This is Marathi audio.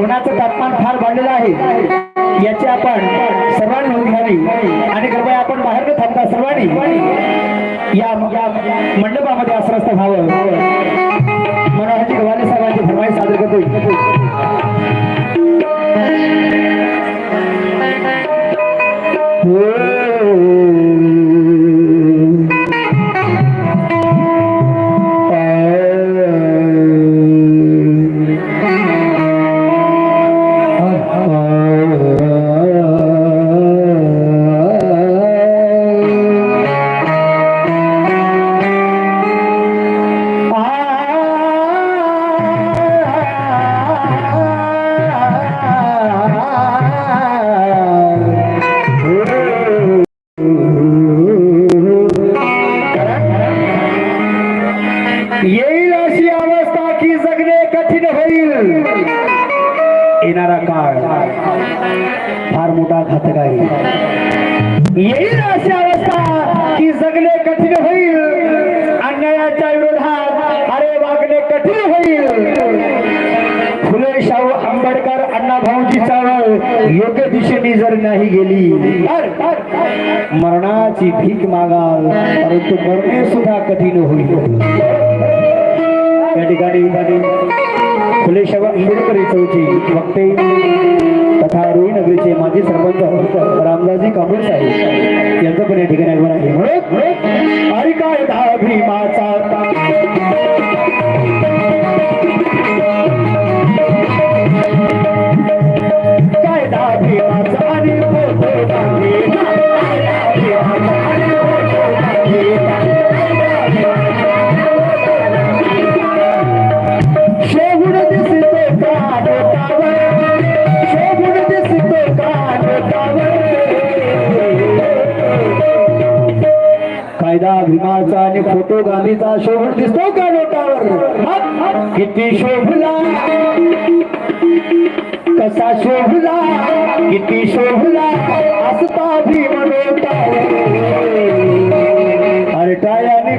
उन्हाचं तापमान फार वाढलेलं आहे याची आपण सर्वांनी नोंद घ्यावी. आणि कृपया आपण बाहेर न थांबता सर्वांनी या या मंडपामध्ये आश्रस्त व्हावं. येणारा काळ फार मोठा घातक आहे येईल अशी अवस्था की जगणे कठीण होईल. अन्यायाच्या विरोधात अरे वागणे कठीण होईल. फुले शाहू आंबेडकर अण्णा भाऊजी चावळ योग्य दिशेने जर नाही गेली मरणाची भीक मागाल परंतु मरणे सुद्धा कठीण होईल. या ठिकाणी फुले शाहू आंबेडकर चौची वक्ते तथा रुई नगरीचे माजी सरपंच रामदासजी कांबळे साहेब. यांचं पण या ठिकाणी आगमन आहे. म्हणून कायदा भीमाचा आणि फोटो गांधीचा शोभून दिसतो का नोटावर किती शोभला? कसा शोभला? किती शोभला? असता भीम नोटावर अरटायाने